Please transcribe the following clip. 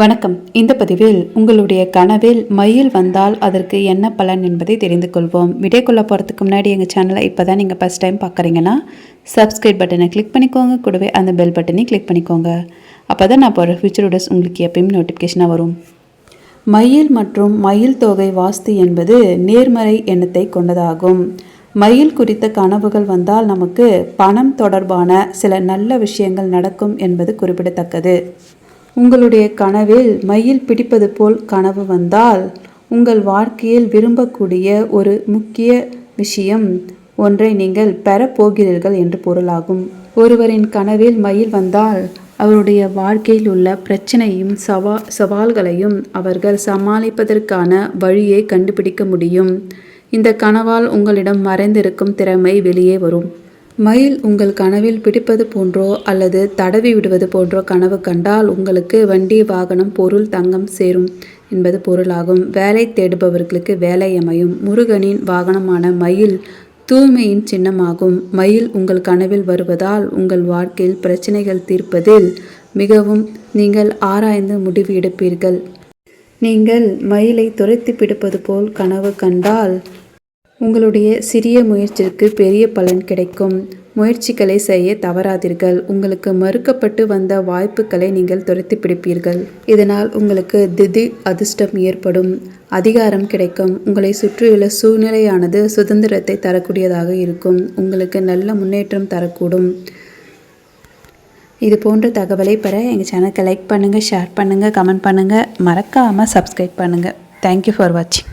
வணக்கம். இந்த பதிவில் உங்களுடைய கனவில் மயில் வந்தால் அதற்கு என்ன பலன் என்பதை தெரிந்து கொள்வோம். விடைக்குள்ளே கொள்ள போகிறதுக்கு முன்னாடி எங்கள் சேனலை இப்போ தான் நீங்கள் ஃபஸ்ட் டைம் பார்க்குறீங்கன்னா சப்ஸ்கிரைப் பட்டனை கிளிக் பண்ணிக்கோங்க. கூடவே அந்த பெல் பட்டனையும் கிளிக் பண்ணிக்கோங்க. அப்போ தான் நான் போகிற ஃபியூச்சர் வீடியோஸ் உங்களுக்கு எப்பயும் நோட்டிஃபிகேஷனாக வரும். மயில் மற்றும் மயில் தொகை வாஸ்து என்பது நேர்மறை எண்ணத்தை கொண்டதாகும். மயில் குறித்த கனவுகள் வந்தால் நமக்கு பணம் தொடர்பான சில நல்ல விஷயங்கள் நடக்கும் என்பது குறிப்பிடத்தக்கது. உங்களுடைய கனவில் மயில் பிடிப்பது போல் கனவு வந்தால் உங்கள் வாழ்க்கையில் விரும்பக்கூடிய ஒரு முக்கிய விஷயம் ஒன்றை நீங்கள் பெறப்போகிறீர்கள் என்று பொருளாகும். ஒருவரின் கனவில் மயில் வந்தால் அவருடைய வாழ்க்கையில் உள்ள பிரச்சனையும் சவா சவால்களையும் அவர்கள் சமாளிப்பதற்கான வழியை கண்டுபிடிக்க முடியும். இந்த கனவால் உங்களிடம் மறைந்திருக்கும் திறமை வெளியே வரும். மயில் உங்கள் கனவில் பிடிப்பது போன்றோ அல்லது தடவி விடுவது போன்றோ கனவு கண்டால் உங்களுக்கு வண்டி வாகனம் பொருள் தங்கம் சேரும் என்பது பொருளாகும். வேலை தேடுபவர்களுக்கு வேலை அமையும். முருகனின் வாகனமான மயில் தூய்மையின் சின்னமாகும். மயில் உங்கள் கனவில் வருவதால் உங்கள் வாழ்க்கையில் பிரச்சனைகள் தீர்ப்பதில் மிகவும் நீங்கள் ஆராய்ந்து முடிவு எடுப்பீர்கள். நீங்கள் மயிலை துரத்தி பிடிப்பது போல் கனவு கண்டால் உங்களுடைய சிறிய முயற்சிக்கு பெரிய பலன் கிடைக்கும். முயற்சிகளை செய்ய தவறாதீர்கள். உங்களுக்கு மறுக்கப்பட்டு வந்த வாய்ப்புகளை நீங்கள் துரத்தி பிடிப்பீர்கள். இதனால் உங்களுக்கு திடீர் அதிர்ஷ்டம் ஏற்படும். அதிகாரம் கிடைக்கும். உங்களை சுற்றியுள்ள சூழ்நிலையானது சுதந்திரத்தை தரக்கூடியதாக இருக்கும். உங்களுக்கு நல்ல முன்னேற்றம் தரக்கூடும். இது போன்ற தகவலை பெற எங்கள் சேனலுக்கு லைக் பண்ணுங்கள் ஷேர் பண்ணுங்கள் கமெண்ட் பண்ணுங்கள் மறக்காமல் சப்ஸ்கிரைப் பண்ணுங்கள் தேங்க்யூ ஃபார் வாட்சிங்